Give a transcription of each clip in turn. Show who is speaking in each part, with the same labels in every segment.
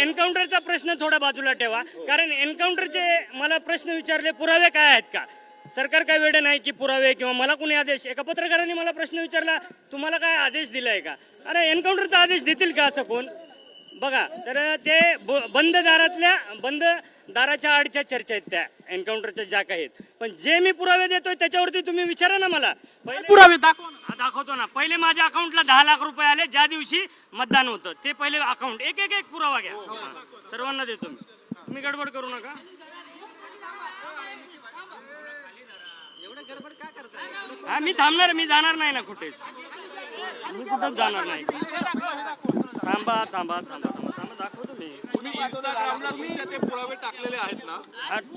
Speaker 1: एन्काउंटरचा प्रश्न थोडा बाजूला ठेवा. कारण एन्काउंटरचे मला प्रश्न विचारले पुरावे काय आहेत का? सरकार काय वेळ नाही की पुरावे किंवा मला कोणी आदेश एका पत्रकाराने मला प्रश्न विचारला तुम्हाला काय आदेश दिलाय का? अरे एन्काउंटरचा आदेश देतील का असं कोण? बघा तर ते ब- बंद दारातल्या बंद दाराच्या आडच्या चर्चा आहेत त्या एन्काउंटरच्या ज्या काही आहेत. पण जे मी पुरावे देतोय त्याच्यावरती तुम्ही विचारा ना मला. पहिले
Speaker 2: पुरावे? दाखवा ना.
Speaker 1: हा, दाखवतो ना. पहिले माझ्या अकाउंटला दहा लाख रुपये आले ज्या दिवशी मतदान होतं. ते पहिले अकाउंट एक एक एक पुरावा घ्या. सर्वांना देतो मी. तुम्ही गडबड करू नका. हा मी थांबणार मी जाणार नाही ना कुठेच. मी कुठंच जाणार नाही? थांबा थांबा थांबा.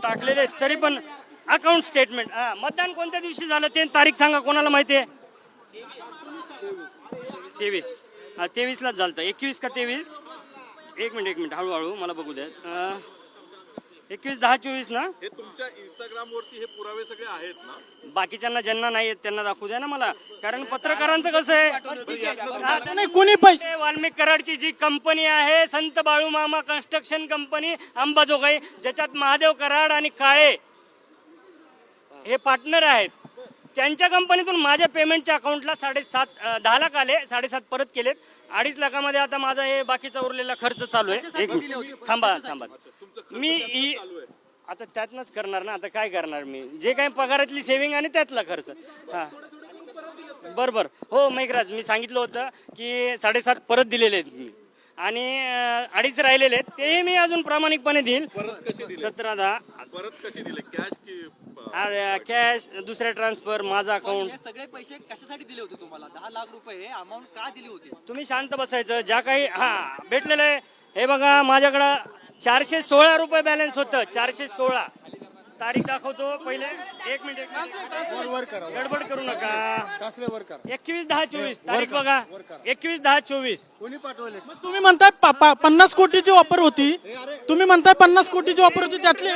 Speaker 3: टाकलेले आहेत
Speaker 1: तरी पण अकाउंट स्टेटमेंट हा मतदान कोणत्या दिवशी झालं ते तारीख सांगा कोणाला माहिती आहे? तेवीस. हा तेवीसलाच झालं एकवीस का तेवीस? एक मिनिट एक मिनिट हळूहळू मला बघू द्या. एकवीस दहा चोवीस ना?
Speaker 3: हे तुमच्या इंस्टाग्राम वरती हे पुरावे सगळे आहेत ना?
Speaker 1: बाकीच्यांना ज्यांना नाही आहेत त्यांना दाखवू द्या ना मला. कारण पत्रकारांचं कसं आहे?
Speaker 2: नाही कोणी पैसे
Speaker 1: वाल्मिक कराडची जी कंपनी आहे संत बाळूमामा कन्स्ट्रक्शन कंपनी अंबाजोगाई ज्याच्यात महादेव कराड आणि काळे हे पार्टनर आहेत. त्यांच्या कंपनीतून माझ्या पेमेंटच्या अकाउंटला साडेसात दहा लाख आले साडेसात परत केलेत. अडीच लाखामध्ये आता माझा हे बाकीचा उरलेला खर्च चालू आहे. एक मिनिट. थांबा थांबा. मी ही आता त्यातनंच करणार ना? आता काय करणार मी? जे काही पगारातली सेव्हिंग आणि त्यातला खर्च. हा. बर बर. हो मैकराज मी सांगितलं होतं की साडेसात परत दिलेले आहेत मी. आणि अडीच राहिलेले आहेत. तेही मी अजून प्रामाणिकपणे देईल.
Speaker 3: परत कसे दिले?
Speaker 1: सतरा दहा
Speaker 3: परत कसे दिले? कॅश की
Speaker 1: कॅश दुसऱ्या ट्रान्सफर माझा अकाउंट
Speaker 4: हे सगळे पैसे कशासाठी दिले होते तुम्हाला? दहा लाख रुपये अमाऊंट का दिली होती?
Speaker 1: तुम्ही शांत बसायचं. ज्या काही हा भेटलेलं आहे. हे बघा माझ्याकडं चारशे सोळा रुपये बॅलन्स होतं. चारशे सोळा. तारीख दाखवतो. पहिले एक मिनिट एक मिनिट.
Speaker 5: वर करा
Speaker 1: गडबड करू नका.
Speaker 5: वर करा.
Speaker 1: एकवीस दहा चोवीस. तारीख बघा. एकवीस दहा चोवीस.
Speaker 5: कोणी पाठवले?
Speaker 2: तुम्ही म्हणताय पन्नास कोटीची वापर होती. तुम्ही म्हणताय पन्नास कोटीची वापर होती त्यातले.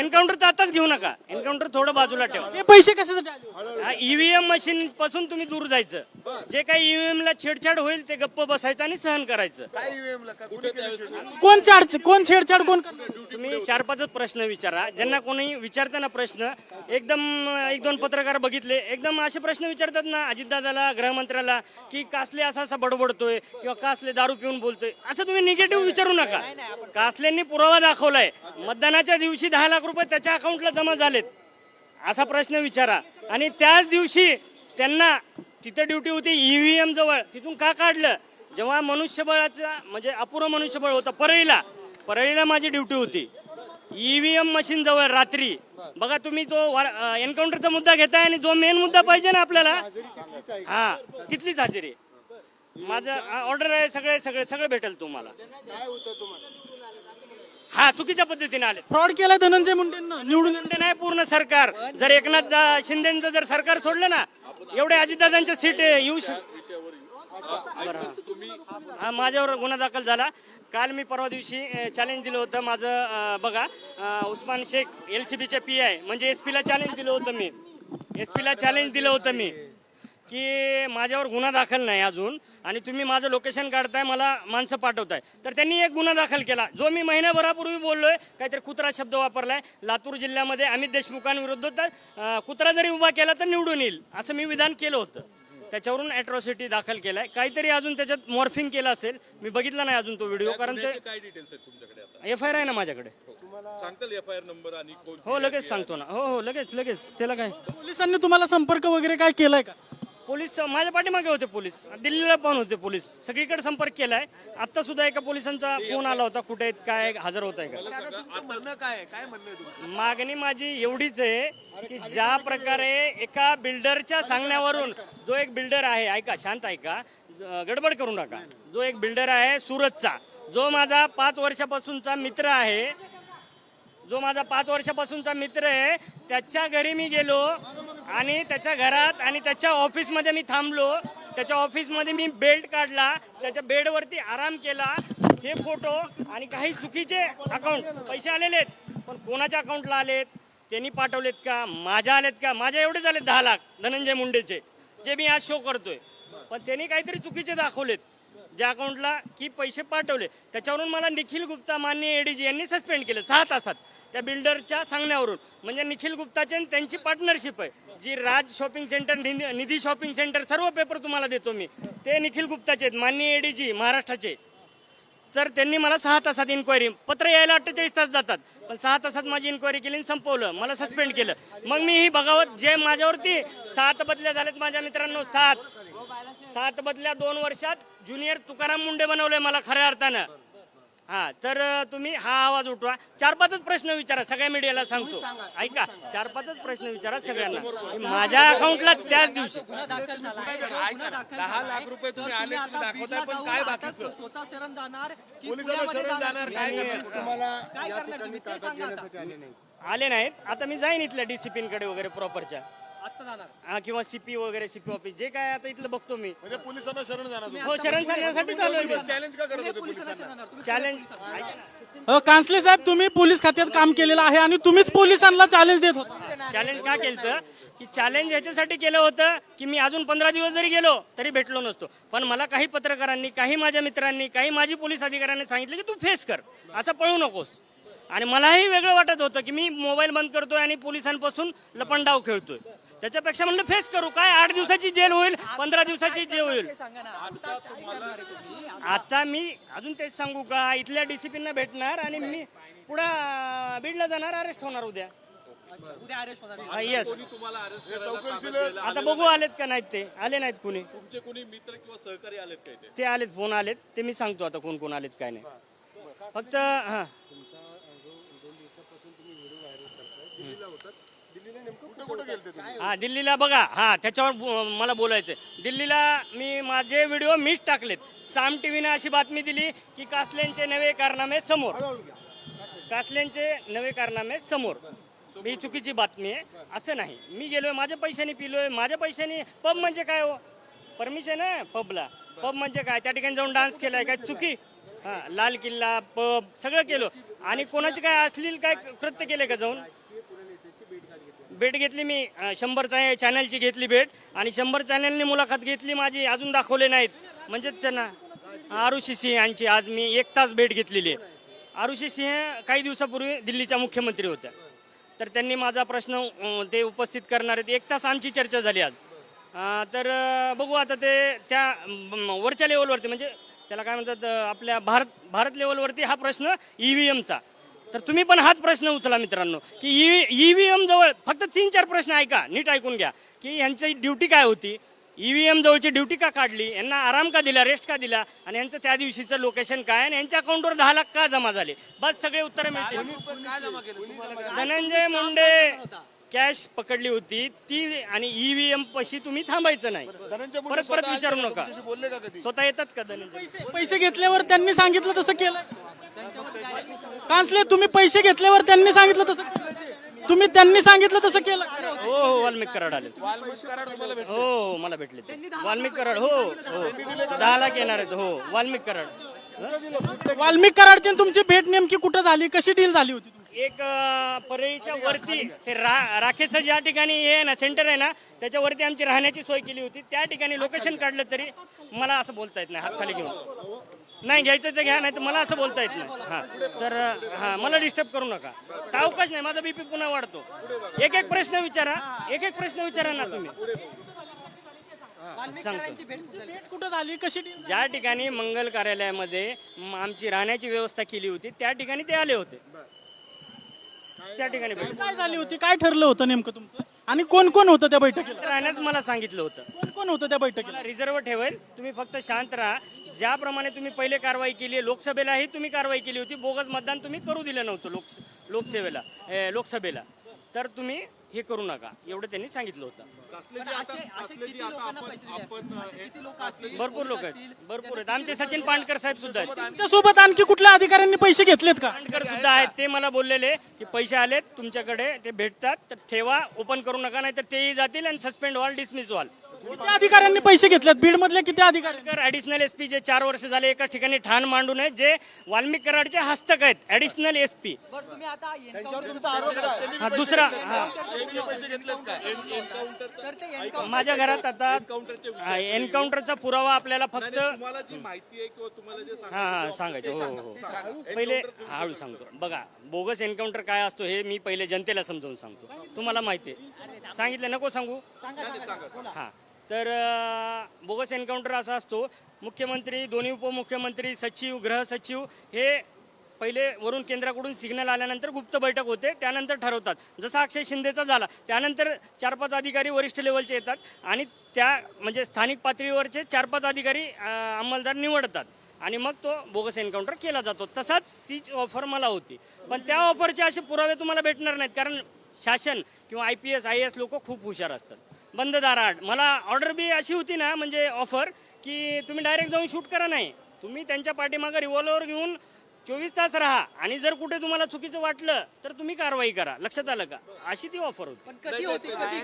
Speaker 1: एन्काउंटरचं आताच घेऊ नका. एन्काउंटर थोडं बाजूला ठेवा.
Speaker 2: हे पैसे कशासाठी आले? होते?
Speaker 1: ईव्हीएम मशीन पासून तुम्ही दूर जायचं. जे काही ईव्हीएम ला छेडछाड होईल ते गप्प बसायचं आणि सहन करायचं.
Speaker 5: काय EVM ला? का कुणी केलं शेवटी?
Speaker 2: कोण छाड कोण छेडछाड कोण?
Speaker 1: तुम्ही चार पाचच प्रश्न विचारा. ज्यांना कोणी विचारताना प्रश्न एकदम एक दोन पत्रकार बघितले एकदम असे प्रश्न विचारतात ना अजितदादाला गृहमंत्र्याला की कासले असा असा बडबडतोय किंवा कासले दारू पिऊन बोलतोय. असं तुम्ही निगेटिव्ह विचारू नका. कासलेंनी पुरावा दाखवलाय. मतदानाच्या दिवशी दहा लाख रुपये त्याच्या अकाउंटला जमा झालेत. असा प्रश्न विचारा. आणि त्याच दिवशी त्यांना तिथं ड्युटी होती ईव्हीएम जवळ. तिथून का काढलं? जेव्हा मनुष्यबळाचा म्हणजे अपुरं मनुष्यबळ होतं परळीला. परळीला माझी ड्युटी होती. ईव्हीएम मशीन जवळ रात्री. बघा तुम्ही तो एन्काउंटरचा मुद्दा घेताय आणि जो मेन मुद्दा पाहिजे ना आपल्याला
Speaker 5: हजेरी तिथलीच आहे
Speaker 1: हा तिथलीच हजेरी. आहे. माझं ऑर्डर आहे सगळे सगळे सगळं भेटेल तुम्हाला.
Speaker 5: काय होतं तुम्हाला?
Speaker 1: हा चुकीच्या पद्धतीने आले.
Speaker 2: फ्रॉड केलाय धनंजय मुंडेंना निवडून
Speaker 1: नाही पूर्ण सरकार. जर एकनाथ दा- शिंदेचं जर सरकार सोडलं ना एवढे अजितदादांच्या सीट येऊ शक बरं, हा. हा माझ्यावर गुन्हा दाखल झाला. काल मी परवा दिवशी चॅलेंज दिलं होतं माझं बघा उस्मान शेख एल सी बीचे पी आय म्हणजे एस पीला चॅलेंज दिलं होतं मी. एस पीला चॅलेंज दिलं होतं मी. की माझ्यावर गुन्हा दाखल नाही अजून आणि तुम्ही माझं लोकेशन काढताय मला माणसं पाठवताय. तर त्यांनी एक गुन्हा दाखल केला. जो मी महिन्याभरापूर्वी बोललोय काहीतरी कुत्रा शब्द वापरलाय. लातूर जिल्ह्यामध्ये अमित देशमुखांविरुद्ध तर कुत्रा जरी उभा केला तर निवडून येईल असं मी विधान केलं होतं. त्याच्यावरून अॅट्रॉसिटी दाखल केलाय. काहीतरी अजून त्याच्यात मॉर्फिंग केलं असेल. मी बघितला नाही अजून तो व्हिडिओ कारण ते
Speaker 3: काय डिटेल्स आहेत तुमच्याकडे आता?
Speaker 1: एफ आय आर आहे ना माझ्याकडे.
Speaker 3: सांगताल एफ आय आर नंबर आणि कोण
Speaker 1: हो लगेच सांगतो ना. हो हो लगेच लगेच. त्याला काय?
Speaker 2: पोलिसांनी तुम्हाला संपर्क वगैरे काय केलाय का?
Speaker 1: पोलीस माझ्या पाठीमागे होते पोलीस. दिल्लीला पण होते पोलीस. सगळीकडे संपर्क केलाय. आता सुद्धा एका पोलिसांचा फोन आला होता कुठे आहेत काय हजर होत आहे का? मागणी माझी एवढीच आहे की ज्या प्रकारे एका बिल्डरच्या सांगण्यावरून जो एक बिल्डर आहे ऐका शांत ऐका गडबड करू नका. जो एक बिल्डर आहे सुरतचा जो माझा पाच वर्षापासूनचा मित्र आहे जो माझा पाच वर्षापासूनचा मित्र आहे त्याच्या घरी मी गेलो आणि त्याच्या घरात आणि त्याच्या ऑफिसमध्ये मी थांबलो. त्याच्या ऑफिसमध्ये मी बेल्ट काढला त्याच्या बेडवरती आराम केला. हे फोटो आणि काही चुकीचे अकाउंट पैसे आलेले आहेत पण कोणाच्या अकाउंटला आलेत त्यांनी पाठवलेत का माझ्या आलेत का? माझ्या एवढे आलेत दहा लाख धनंजय मुंडेचे जे मी आज शो करतोय. पण त्यांनी काहीतरी चुकीचे दाखवलेत ज्या अकाउंटला की पैसे पाठवले. त्याच्यावरून मला निखिल गुप्ता मान्य एडीजी यांनी सस्पेंड केलं सहा तासात. त्या बिल्डरच्या सांगण्यावरून. म्हणजे निखिल गुप्ताचे आणि त्यांची पार्टनरशिप आहे. जी Raj shopping centre Nidhi Nidhi shopping centre सर्व पेपर तुम्हाला देतो मी. ते निखिल गुप्ताचे आहेत माननीय एडीजी महाराष्ट्राचे. तर त्यांनी मला सहा तासात इन्क्वायरी पत्र यायला अठ्ठेचाळीस तास जातात. पण सहा तासात माझी इन्क्वायरी केली आणि संपवलं. मला सस्पेंड केलं. मग मी ही बघावत जे माझ्यावरती सात बदल्या झाल्यात माझ्या मित्रांनो सात. सात बदल्या दोन वर्षात ज्युनियर तुकाराम मुंडे बनवलंय मला खऱ्या अर्थानं. हा तर तुम्ही हा आवाज उठवा. चार पाचच प्रश्न विचारा सगळ्या मीडियाला सांगतो. ऐका चार पाचच प्रश्न विचारा सगळ्यांना. माझ्या अकाउंटला त्याच दिवशी.
Speaker 5: दहा. लाख रुपये तुम्ही आले, तुम्ही दाखवताय, पण काय बाकीचं?
Speaker 4: स्वतः शरण जाणार
Speaker 5: पोलिसांना शरण जाणार? काय करणार? तुम्हाला या ठिकाणी. घेण्यासाठी नाही
Speaker 1: आले नाहीत. आता मी जाईन इथल्या डिसिप्लिनकडे वगैरे प्रॉपरच्या
Speaker 4: जाणार.
Speaker 1: हा किंवा सीपी वगैरे सीपी ऑफिस जे काय आता इथलं बघतो मी.
Speaker 5: म्हणजे पोलिसांना शरण जाणार तुम्ही.
Speaker 1: हो शरण सांगण्यासाठी चालू आहे
Speaker 5: चॅलेंज का करत होते
Speaker 4: पोलिसांना
Speaker 2: कांसले साहेब तुम्ही पोलीस खात्यात काम केलेलं आहे आणि तुम्हीच पोलिसांना चॅलेंज देत होता.
Speaker 1: चॅलेंज का केलं की चॅलेंज ह्याच्यासाठी केलं होतं की मी अजून पंधरा दिवस जरी गेलो तरी भेटलो नसतो. पण मला काही पत्रकारांनी काही माझ्या मित्रांनी काही माझी पोलीस अधिकाऱ्यांनी सांगितलं की तू फेस कर. असं पळू नकोस. आणि मलाही वेगळं वाटत होतं की मी मोबाईल बंद करतोय आणि पोलिसांपासून लपंडाव खेळतोय. त्याच्यापेक्षा म्हणलं फेस करू. काय आठ दिवसाची जेल होईल पंधरा दिवसाची जेल होईल.
Speaker 4: आता
Speaker 1: मी अजून तेच सांगू का? इथल्या डीसीपींना भेटणार आणि मी पुढं बीडला जाणार अरेस्ट होणार उद्या. येस आता बघू आलेत का नाहीत ते? आले नाहीत कोणी?
Speaker 3: तुमचे कोणी मित्र किंवा सहकारी आलेत काय ते
Speaker 1: ते आलेत फोन आलेत. ते मी सांगतो आता कोण कोण आलेत काय नाही. फक्त हा. हा दिल्लीला बघा हा त्याच्यावर बो- मला बोलायचं दिल्लीला मी माझे व्हिडिओ मीच टाकलेत. साम टीव्हीनं अशी बातमी दिली की कासल्यांचे नवे कारनामे समोर. कासल्यांचे नवे कारनामे समोर. ही चुकीची बातमी आहे. असं नाही. मी गेलोय माझ्या पैशाने पिलोय. माझ्या पैशाने पब म्हणजे काय हो? परमिशन आहे पबला पब म्हणजे काय? त्या ठिकाणी जाऊन डान्स केलाय काय? चुकी? हा लाल किल्ला पब सगळं केलं. आणि कोणाचे काय अश्लील काय कृत्य केले का जाऊन?
Speaker 5: भेट घेतली
Speaker 1: मी. शंभर शंभरचा चॅनलची घेतली भेट आणि शंभर चॅनलनी मुलाखत घेतली माझी अजून दाखवले नाहीत. म्हणजे त्यांना आरुषी सिंह यांची आज मी एक तास भेट घेतलेली आहे. आरुषी सिंह काही दिवसापूर्वी दिल्लीच्या मुख्यमंत्री होत्या. तर त्यांनी माझा प्रश्न ते उपस्थित करणार आहेत. एक तास आमची चर्चा झाली आज. तर बघू आता ते त्या वरच्या लेवलवरती म्हणजे त्याला काय म्हणतात आपल्या भारत भारत लेवलवरती हा प्रश्न ई व्ही एमचा तर तुम्ही पण हाच प्रश्न उचला मित्रांनो की ईव्हीएम जवळ फक्त तीन चार प्रश्न ऐका नीट ऐकून घ्या की यांची ड्युटी काय होती? ईव्हीएम जवळची ड्युटी का काढली? यांना आराम का दिला रेस्ट का दिला? आणि यांचं त्या दिवशीचं लोकेशन काय? आणि यांच्या अकाउंटवर दहा लाख का जमा झाले? बस सगळे उत्तर मिळतील. धनंजय मुंडे कॅश पकडली होती ती आणि ईव्हीएम पशी तुम्ही थांबायचं नाही.
Speaker 5: धनंजय मुंडे
Speaker 1: परत परत विचारू? नका. स्वतः येतात का धनंजय?
Speaker 2: पैसे पैसे घेतल्यावर त्यांनी सांगितलं तसं केलं. कांसले तुम्ही पैसे घेतल्यावर त्यांनी सांगितलं तसं केलं? तुम्ही त्यांनी सांगितलं तसं केलं.
Speaker 1: हो हो वाल्मिक कराड आले.
Speaker 5: वाल्मिक कराड तुम्हाला भेट
Speaker 1: हो हो, मला भेटले ते. वाल्मिक कराड हो हो. दहा लाख येणार आहेत हो वाल्मिक कराड.
Speaker 2: वाल्मिक कराडची आणि तुमची भेट नेमकी कुठं झाली? कशी डील झाली होती तुमची?
Speaker 1: एक अं, परळीच्या वरती ते रा राखेचं ज्या ठिकाणी हे आहे ना सेंटर आहे ना त्याच्यावरती आमची राहण्याची सोय केली होती. त्या ठिकाणी लोकेशन काढलं तरी मला असं बोलता येत नाही हात खाली घेऊन. नाही घ्यायचं ते घ्या नाही तर मला असं बोलता येत नाही. हा. तर हा मला डिस्टर्ब करू नका. सावकाश नाही माझा बीपी पुन्हा वाढतो. एक एक प्रश्न विचारा एक एक प्रश्न विचारा ना तुम्ही.
Speaker 4: भेट
Speaker 2: कुठं झाली? कशी
Speaker 1: ज्या ठिकाणी मंगल कार्यालयामध्ये म- आमची राहण्याची व्यवस्था केली होती त्या ठिकाणी ते आले होते. त्या ठिकाणी भेट
Speaker 2: काय झाली होती? काय ठरलं होतं नेमकं तुमचं? आणि कोण कोण होतं त्या बैठकीला?
Speaker 1: राहण्यास मला सांगितलं होतं.
Speaker 2: कोण कोण होतं त्या बैठकीला?
Speaker 1: रिझर्व ठेवेल. तुम्ही फक्त शांत राहा. ज्याप्रमाणे तुम्ही पहिले कारवाई केली आहे लोकसभेलाही तुम्ही कारवाई केली होती. बोगस मतदान तुम्ही करू दिलं नव्हतं लोक लोकसेवेला ए, लोकसभेला. तर तुम्ही हे करू नका. एवढं त्यांनी सांगितलं होतं. भरपूर लोक आहेत. भरपूर आहेत. आमचे सचिन पांडकर साहेब सुद्धा आहेत.
Speaker 2: त्यांच्यासोबत आणखी कुठल्या अधिकाऱ्यांनी पैसे घेतलेत का?
Speaker 1: पांडकर सुद्धा आहेत. ते मला बोललेले की पैसे आलेत तुमच्याकडे ते भेटतात. तर ठेवा ओपन करू नका नाही तर तेही जातील आणि सस्पेंड व्हाल डिसमिस व्हाल.
Speaker 2: किती अधिकाऱ्यांनी पैसे घेतलेत? बीड मधल्या किती अधिकारी
Speaker 1: ऍडिशनल एस पी जे चार वर्ष झाले एका ठिकाणी ठाण मांडून आहेत जे वाल्मिक कराडचे हस्तक आहेत ऍडिशनल एस पी
Speaker 4: बरं तुम्ही आता
Speaker 5: त्यांच्यावर तुमचा आरोप काय
Speaker 1: हा दुसरा हा.
Speaker 4: तर ते एन्काउंटर
Speaker 1: माझ्या घरात आता हा, एन्काउंटरचा पुरावा आपल्याला फक्त
Speaker 3: तुम्हाला जी माहिती आहे किंवा तुम्हाला जे
Speaker 1: हा हा सांगायचं हो हो पहिले हळू सांगतो. बघा बोगस एन्काउंटर काय असतो हे मी पहिले जनतेला समजावून सांगतो. तुम्हाला माहिती आहे. सांगितलं नको सांगू. हा. तर बोगस एन्काउंटर असा असतो मुख्यमंत्री दोन्ही उपमुख्यमंत्री सचिव गृहसचिव हे पहिले वरून केंद्राकडून सिग्नल आल्यानंतर गुप्त बैठक होते त्यानंतर ठरवतात. जसा अक्षय शिंदेचा झाला त्यानंतर चार पाच अधिकारी वरिष्ठ लेवलचे येतात आणि त्या म्हणजे स्थानिक पातळीवरचे चार पाच अधिकारी अंमलदार निवडतात. आणि मग तो बोगस एन्काउंटर केला जातो. तसाच तीच ऑफर मला होती. पण त्या ऑफरचे असे पुरावे तुम्हाला भेटणार नाहीत कारण शासन किंवा I P S I S लोक खूप हुशार असतात. बंद दाराआड मला ऑर्डर बी अशी होती ना म्हणजे ऑफर की तुम्ही डायरेक्ट जाऊन शूट करा नाही. तुम्ही त्यांच्या पाठीमागं रिव्हॉल्वर घेऊन चोवीस तास राहा. आणि जर कुठे तुम्हाला चुकीचं वाटलं तर तुम्ही कारवाई करा. लक्षात आलं का? अशी ती ऑफर होती.
Speaker 4: पण कधी होती कधी?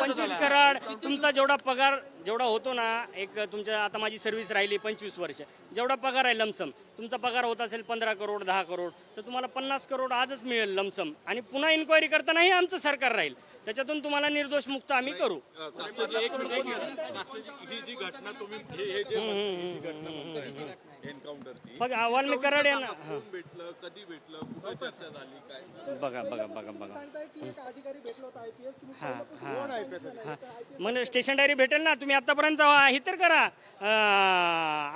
Speaker 1: पंचवीस कराड तुमचा जेवढा पगार जेवढा होतो ना एक तुमच्या आता माझी सर्व्हिस राहिली पंचवीस वर्ष. जेवढा पगार आहे लमसम तुमचा पगार होत असेल पंधरा करोड दहा करोड तर तुम्हाला पन्नास करोड आजच मिळेल लमसम. आणि पुन्हा इन्क्वायरी करतानाही आमचं सरकार राहील. त्याच्यातून तुम्हाला निर्दोष मुक्त आम्ही करू.
Speaker 3: अ, एक मिनिट, एक मिनिट. ही जी घटना तुम्ही हे हे जे ही घटना म्हणताय एन्काउंटरची
Speaker 1: बघ अहवाल मी कराड यांना
Speaker 3: कोण भेटलं कधी भेटलं चर्चा झाली काय
Speaker 1: बघा बघा बघा बघा.
Speaker 5: सांगताय की एक अधिकारी भेटला होता आयपीएस तुम्ही
Speaker 1: म्हणजे स्टेशन डायरी भेटेल ना? तुम्ही आतापर्यंत हे तर करा.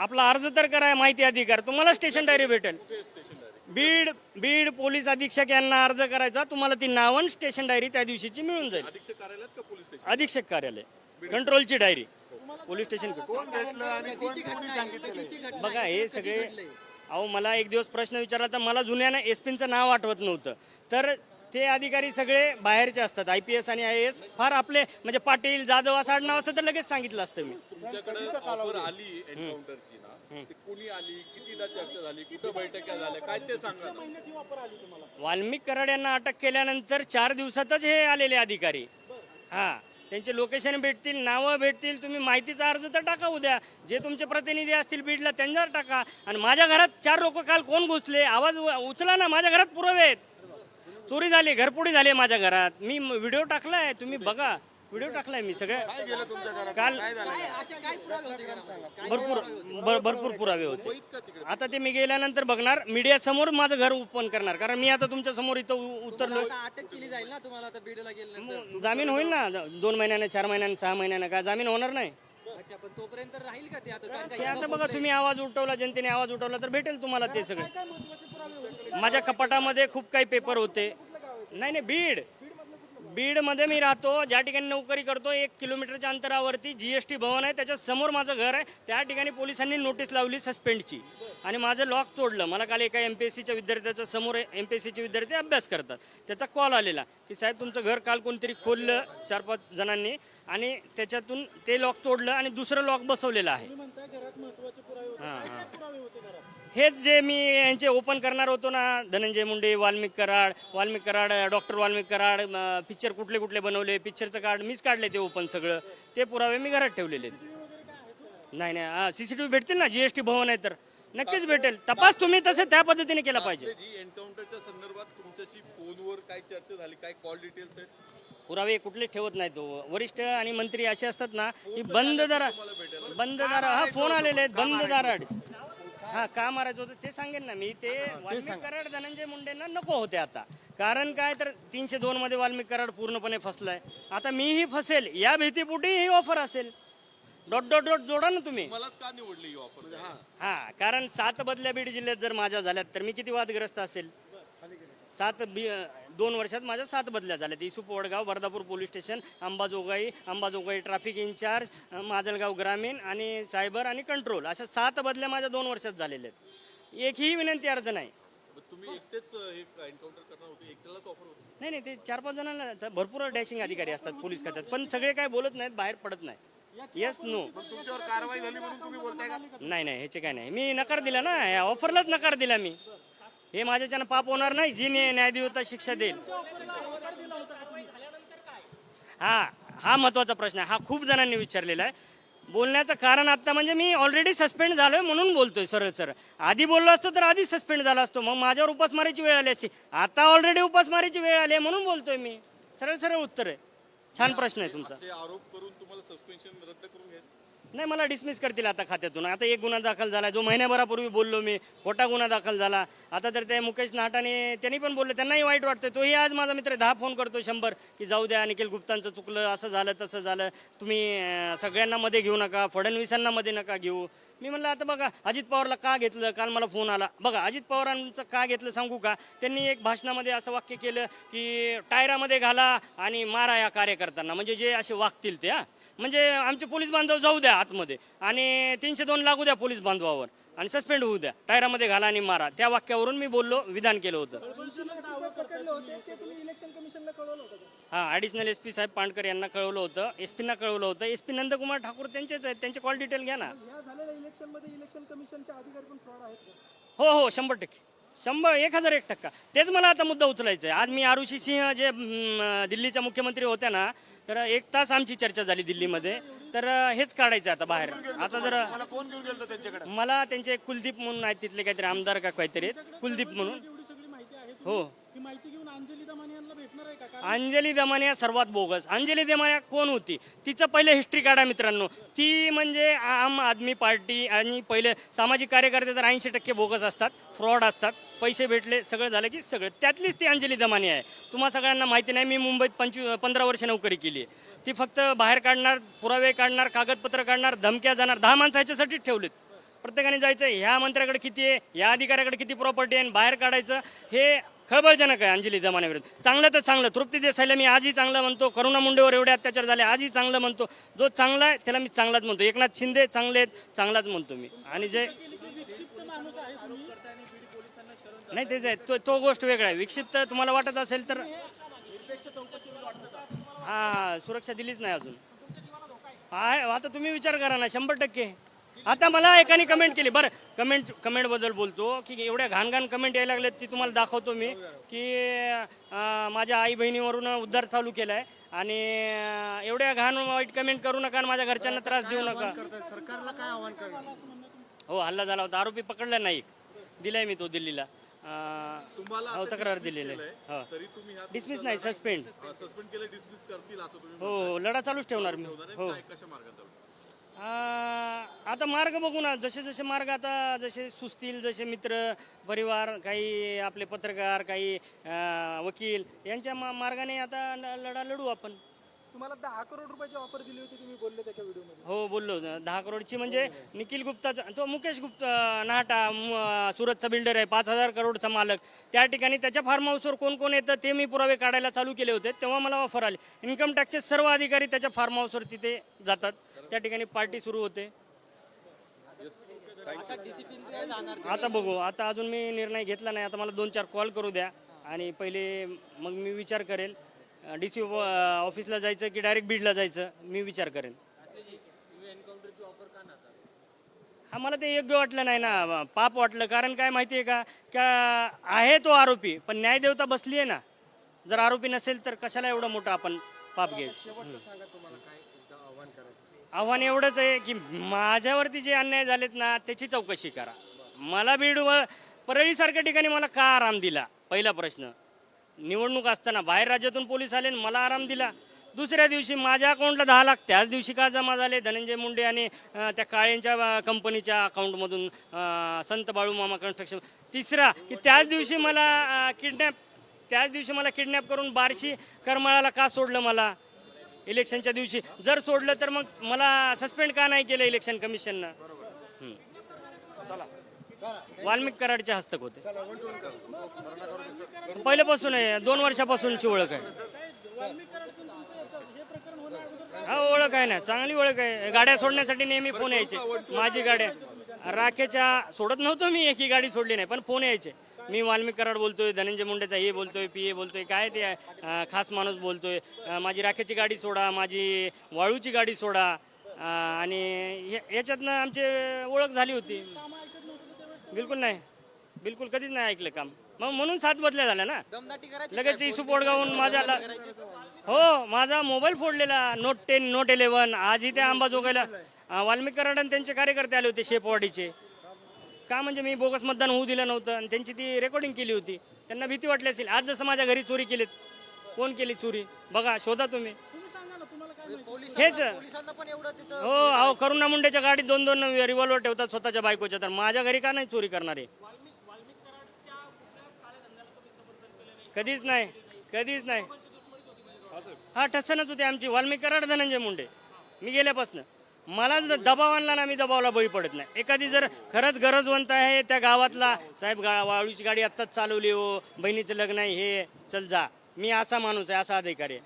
Speaker 1: आपला अर्ज तर करा माहिती अधिकार. तुम्हाला स्टेशन डायरी भेटेल. बीड बीड पोलीस अधीक्षक यांना अर्ज करायचा. तुम्हाला ती नावन स्टेशन डायरी त्या दिवशीची मिळून जाईल.
Speaker 3: अधीक्षक कार्यालयात का पोलीस स्टेशन
Speaker 1: अधीक्षक कार्यालय. कंट्रोलची डायरी पोलीस स्टेशन
Speaker 5: कोण भेटलं आणि कोण कोणी सांगितलं
Speaker 1: बघा हे सगळे अहो मला एक दिवस प्रश्न विचारला तर मला जुन्यानं एस पीचं नाव आठवत नव्हतं. तर ते अधिकारी सगळे बाहेरचे असतात आय पी एस आणि आय एस फार आपले म्हणजे पाटील जाधव असं आडनाव असतं तर लगेच सांगितलं असतं मी.
Speaker 3: तुमच्याकडे ऑफर आली एन्काउंटरची ना ती कुणी आली कितीदा चर्चा झाली कुठं बैठका झाल्या काय ते सांगा ना.
Speaker 1: वाल्मिक कराड यांना अटक केल्यानंतर चार दिवसातच हे आलेले अधिकारी. हा त्यांचे लोकेशन भेटतील नावं भेटतील तुम्ही माहितीचा अर्ज तर टाका उद्या. जे तुमचे प्रतिनिधी असतील बीडला त्यांच्यावर टाका. आणि माझ्या घरात चार लोक काल कोण घुसले? आवाज उ- उचला ना माझ्या घरात पुरावे आहेत चोरी झाली घरपोडी झाली माझ्या घरात. मी व्हिडिओ टाकलाय तुम्ही बघा. व्हिडिओ टाकलाय मी सगळं
Speaker 5: गेलं तुमच्या घरात?
Speaker 1: काल
Speaker 4: असे काय पुरावे होते घरात?
Speaker 1: भरपूर भर- भरपूर पुरावे होते. आता ते मी गेल्यानंतर बघणार. मीडिया समोर माझं घर ओपन करणार. कारण मी आता तुमच्यासमोर इथं उ- उतरलोय.
Speaker 4: आता अटक केली जाईल ना तुम्हाला आता बीडला गेल्यानंतर?
Speaker 1: जामीन होईल ना. दोन महिन्याने चार महिन्याने सहा महिन्याने का? जामीन होणार नाही.
Speaker 4: अच्छा पण तोपर्यंत राहील का ते आता? कारण
Speaker 1: ते आता बघा तुम्ही आवाज उठवला जनतेने आवाज उठवला तर भेटेल तुम्हाला ते सगळे. माझ्या कपाटामध्ये खूप काही पेपर होते. नाही नाही बीड. बीडमध्ये मी राहतो. ज्या ठिकाणी नोकरी करतो एक किलोमीटरच्या अंतरावरती जीएसटी भवन आहे. त्याच्यासमोर माझं घर आहे. त्या ठिकाणी पोलिसांनी नोटीस लावली सस्पेंडची आणि माझं लॉक तोडलं. मला काल एका एम पी एस सीच्या विद्यार्थ्याच्या समोर एम पी एस सीचे विद्यार्थी अभ्यास करतात. त्याचा कॉल आलेला की साहेब तुमचं घर काल कोणतरी खोललं चार पाच जणांनी. आणि त्याच्यातून ते लॉक तोडलं आणि दुसरं लॉक बसवलेलं आहे. हेच जे मी यांचे ओपन करणार होतो ना धनंजय मुंडे वाल्मिक कराड वाल्मिक कराड डॉक्टर वाल्मिक कराड पिक्चर कुठले कुठले बनवले पिक्चरचं कार्ड मीच काढले ते ओपन सगळं. ते पुरावे मी घरात ठेवलेले आहेत. नाही नाही हां सी सी टी व्ही भेटतील ना जी एस टी भवन आहे तर. नक्कीच भेटेल. तपास तुम्ही तसे त्या पद्धतीने केला पाहिजे.
Speaker 3: जी एन्काउंटरच्या संदर्भात तुमच्याशी फोनवर काय चर्चा झाली काय कॉल डिटेल्स आहेत?
Speaker 1: पुरावे कुठले ठेवत नाहीत. तो वरिष्ठ आणि मंत्री असे असतात ना की बंद दारा बंद दारा हा फोन आलेले आहेत. बंद दाराड हा का मारायचं होतं ते सांगेन ना मी. ते वाल्मिक कराड धनंजय मुंडेंना नको होते आता. कारण काय तर तीनशे दोन मध्ये वाल्मिक कराड पूर्णपणे फसलाय. आता मीही फसेल. या भीतीपोटी ही ऑफर असेल. डॉट डॉट डॉट जोडा ना तुम्ही.
Speaker 3: मलाच का निवडली ही ऑफर
Speaker 1: हा कारण सात बदल्या बीड जिल्ह्यात जर माझ्या झाल्यात तर मी किती वादग्रस्त असेल? सात बी दोन वर्षात माझ्या सात बदल्या झाल्यात issue Wadgaon Bardapur police station Ambajogai Ambajogai traffic incharge Majalgaon ग्रामीण आणि सायबर आणि कंट्रोल अशा सात बदल्या माझ्या दोन वर्षात झालेल्या आहेत. एकही विनंती अर्ज नाही.
Speaker 3: तुम्ही एकटेच अ, हे एन्काउंटर करणार होते एकट्यालाच ऑफर होती?
Speaker 1: नाही नाही ते चार पाच जणांना भरपूर डॅशिंग अधिकारी असतात पोलीस खात्यात पण सगळे काय बोलत नाहीत बाहेर पडत नाही. येस नो
Speaker 5: तुमच्यावर कारवाई झाली म्हणून तुम्ही बोलताय का?
Speaker 1: नाही नाही ह्याचे काय नाही. मी नकार दिला ना या ऑफरलाच नकार दिला मी. हे माझ्याच्यानं पाप होणार नाही. जी न्याय न्यायदेवता शिक्षा देईल. हा हा महत्त्वाचा प्रश्न आहे. हा खूप जणांनी विचारलेला आहे. बोलण्याचं कारण आता म्हणजे मी ऑलरेडी सस्पेंड झालोय म्हणून बोलतोय सरळ सरळ. आधी बोललो असतो तर आधी सस्पेंड झाला असतो. मग माझ्यावर उपासमारीची वेळ आली असती. आता ऑलरेडी उपासमारीची वेळ आली आहे म्हणून बोलतोय मी. सरळ सरळ उत्तर आहे. छान प्रश्न आहे तुमचा.
Speaker 3: आरोप करून तुम्हाला सस्पेन्शन रद्द करून
Speaker 1: नाही मला डिसमिस करतील आता खात्यातून. आता एक गुन्हा दाखल झाला जो महिन्याभरापूर्वी बोललो मी खोटा गुन्हा दाखल झाला. आता तर ते मुकेश नाटाने त्यांनी पण बोलले त्यांनाही वाईट वाटतं तोही आज माझा मित्र दहा फोन करतो शंभर की जाऊ द्या निखिल गुप्तांचं चुकलं असं झालं तसं झालं. तुम्ही सगळ्यांना मध्ये घेऊ नका फडणवीसांना मध्ये नका घेऊ. मी म्हणलं आता बघा अजित पवारला का घेतलं? काल मला फोन आला. बघा अजित पवारांचं का घेतलं सांगू का? त्यांनी एक भाषणामध्ये असं वाक्य केलं की टायरामध्ये घाला आणि मारा या कार्यकर्त्यांना. म्हणजे जे असे वागतील ते हा. म्हणजे आमचे पोलीस बांधव जाऊ द्या. आतमध्ये. आणि तीनशे दोन लागू द्या पोलीस बांधवावर. आणि सस्पेंड होऊ द्या. टायरामध्ये घाला आणि मारा. त्या वाक्यावरून मी बोललो विधान केलं होतं. हा ॲडिशनल एस पी साहेब पांडकर यांना कळवलं होतं. एस पींना कळवलं होतं. एस पी नंदकुमार ठाकूर त्यांचेच आहेत. त्यांचे कॉल डिटेल घ्या ना.
Speaker 5: इलेक्शनमध्ये इलेक्शन कमिशनचे अधिकारी पण फ्रॉड आहेत? का?
Speaker 1: हो हो शंभर टक्के. शंभर एक हजार एक टक्का. तेच मला आता मुद्दा उचलायचा आहे आज मी आरुषी सिंह जे दिल्लीच्या मुख्यमंत्री होत्या ना तर एक तास आमची चर्चा झाली दिल्लीमध्ये. तर हेच काढायचं आता बाहेर. आता जर
Speaker 5: मला
Speaker 1: त्यांचे कुलदीप म्हणून आहेत तिथले काहीतरी आमदार का काहीतरी. कुलदीप म्हणून
Speaker 2: एवढी सगळी माहिती आहे
Speaker 1: हो.
Speaker 2: ही माहिती घेऊन अंजली दमानी यांना भेटणार आहे का?
Speaker 1: अंजली दमानिया सर्वात बोगस. अंजली दमानिया कोण होती? तिचं पहिले हिस्ट्री काढा मित्रांनो. ती म्हणजे आम आदमी पार्टी आणि पहिले सामाजिक कार्यकर्ते तर ऐंशी टक्के बोगस असतात फ्रॉड असतात. पैसे भेटले सगळं झालं की सगळं. त्यातलीच ती अंजली दमानिया आहे. तुम्हा सगळ्यांना माहिती नाही मी मुंबईत पंचवी पंधरा वर्ष नोकरी केली आहे. ती फक्त बाहेर काढणार पुरावे काढणार कागदपत्र काढणार धमक्या जाणार दहा माणसं ह्याच्यासाठी ठेवलेत. प्रत्येकाने जायचं ह्या मंत्र्याकडे किती आहे या अधिकाऱ्याकडे किती प्रॉपर्टी आहे आणि बाहेर काढायचं हे खळबळजनक आहे अंजली दमानेविरुद्ध चांगलं तर चांगलं. तृप्ती देसाईला मी आजही चांगलं म्हणतो. करुणा मुंडेवर एवढे अत्याचार झाले आजही चांगलं म्हणतो. जो चांगला आहे त्याला मी चांगलाच म्हणतो. एकनाथ शिंदे चांगले आहेत चांगलाच म्हणतो मी. आणि जे नाही तेच आहे तो तो गोष्ट वेगळा आहे. विक्षिप्त तुम्हाला वाटत असेल तर हा सुरक्षा दिलीच नाही अजून. आहे आता तुम्ही विचार करा ना शंभर टक्के. आता मला एकाने कमेंट केली. बरं कमेंट कमेंटबद्दल बोलतो. की एवढ्या घाण घाण कमेंट यायला लागल्यात ती तुम्हाला दाखवतो मी. की अं, माझ्या आई बहिणीवरून उद्धार चालू केलाय. आणि अं, एवढ्या घाण वाईट कमेंट करू नका आणि माझ्या घरच्यांना त्रास देऊ नका.
Speaker 5: करताय? सरकारला काय आव्हान
Speaker 1: हो हल्ला झाला होता. आरोपी पकडला नाही. दिलाय मी तो दिल्लीला. अं, हो तक्रार दिलेली आहे. हो.
Speaker 3: तरी तुम्ही ह्या
Speaker 1: डिसमिस नाही सस्पेंड
Speaker 3: सस्पेंड केलं डिसमिस करतील असं तुम्ही
Speaker 1: हो हो लढा चालूच ठेवणार मी. हो.
Speaker 3: कशा मार्गात जाऊ?
Speaker 1: आता मार्ग बघू ना. जसे जसे मार्ग आता जसे सुचतील जसे मित्र परिवार काही आपले पत्रकार काही वकील यांच्या मा- मार्गाने आता लढा लढू आपण.
Speaker 5: तुम्हाला दहा करोड रुपयाची ऑफर दिली होती तुम्ही बोलले त्याच्या व्हिडिओमध्ये
Speaker 1: हो बोललो. दहा करोडची म्हणजे निखिल गुप्ताचा तो मुकेश गुप्ता नाटा सुरतचा बिल्डर आहे. पाच हजार करोडचा मालक. त्या ठिकाणी त्याच्या फार्म हाऊसवर कोण कोण येतं ते मी पुरावे काढायला चालू केले होते. तेव्हा मला ऑफर आली. इन्कम टॅक्सचे सर्व अधिकारी त्याच्या फार्म हाऊसवर तिथे जातात. त्या ठिकाणी पार्टी सुरू होते. आता बघू. आता अजून मी निर्णय घेतला नाही. आता मला दोन चार कॉल करू द्या. आणि पहिले मग मी विचार करेल. डी सी ऑफिसला जायचं की डायरेक्ट बीडला जायचं मी विचार करेन. हा मला ते योग्य वाटलं नाही ना पाप वाटलं. कारण काय माहिती आहे का का आहे तो आरोपी पण न्यायदेवता बसली आहे ना. जर आरोपी नसेल तर कशाला एवढं मोठं आपण पाप घ्यायचं?
Speaker 5: आव्हान
Speaker 1: एवढंच आहे की माझ्यावरती जे अन्याय झालेत ना त्याची चौकशी करा. मला बीड व परळीसारख्या ठिकाणी मला का आराम दिला? पहिला प्रश्न. निवडणूक असताना बाहेर राज्यातून पोलीस आले आणि मला आराम दिला. दुसऱ्या दिवशी माझ्या अकाउंटला दहा लाख त्याच दिवशी का जमा झाले? धनंजय मुंडे आणि त्या काळेंच्या कंपनीच्या अकाउंटमधून संत बाळू मामा कन्स्ट्रक्शन तिसरा की त्याच दिवशी मला किडनॅप त्याच दिवशी मला किडनॅप करून बार्शी करमाळाला का सोडलं मला? इलेक्शनच्या दिवशी. जर सोडलं तर मग मला सस्पेंड का नाही केलं इलेक्शन कमिशननं हम्म. वाल्मिक कराडचे हस्तक होते. पहिल्यापासून आहे दोन वर्षापासूनची ओळख आहे. हा ओळख आहे ना चांगली ओळख आहे. गाड्या सोडण्यासाठी नेहमी फोन यायचे. माझी गाड्या राखेच्या सोडत नव्हतो मी एकही गाडी सोडली नाही पण फोन यायचे. मी वाल्मिक कराड बोलतोय धनंजय मुंडेचा हे बोलतोय पी ए बोलतोय काय ते खास माणूस बोलतोय. माझी राखेची गाडी सोडा माझी वाळूची गाडी सोडा. आणि याच्यातनं आमची ओळख झाली होती. बिलकुल नाही. बिलकुल कधीच नाही ऐकलं काम. मग म्हणून सात बदल्या झाल्या ना. लगेच इशू पोडगावून माझ्या हो माझा मोबाईल फोडलेला. नोट टेन नोट इलेव्हन आज इथे अंबाजोगाईला अं, वाल्मिकी कराड आणि त्यांचे कार्यकर्ते आले होते शेपवाडीचे. का म्हणजे मी बोगस मतदान होऊ दिलं नव्हतं. आणि त्यांची ती रेकॉर्डिंग केली होती. त्यांना भीती वाटली असेल. आज जसं माझ्या घरी चोरी केलीत कोण केली चोरी? बघा शोधा तुम्ही. हेच.
Speaker 4: पोलिसांना पण एवढं तिथं
Speaker 1: हो अहो करुणा मुंडेच्या गाडीत दोन दोन रिव्हॉल्वर ठेवतात स्वतःच्या बायकोच्या. तर माझ्या घरी का नाही चोरी करणारे? कधीच नाही कधीच नाही. हा ठसनच होती आमची. वाल्मिकी कराड धनंजय मुंडे. मी गेल्यापासून. मला जर दबाव आणला ना मी दबावला बळी पडत नाही. एखादी जर खरंच गरजवंत आहे त्या गावातला साहेब गा वाळूची गाडी आत्ताच चालवली हो. बहिणीचं लग्न आहे हे. चल जा. मी असा माणूस आहे असा अधिकारी आहे.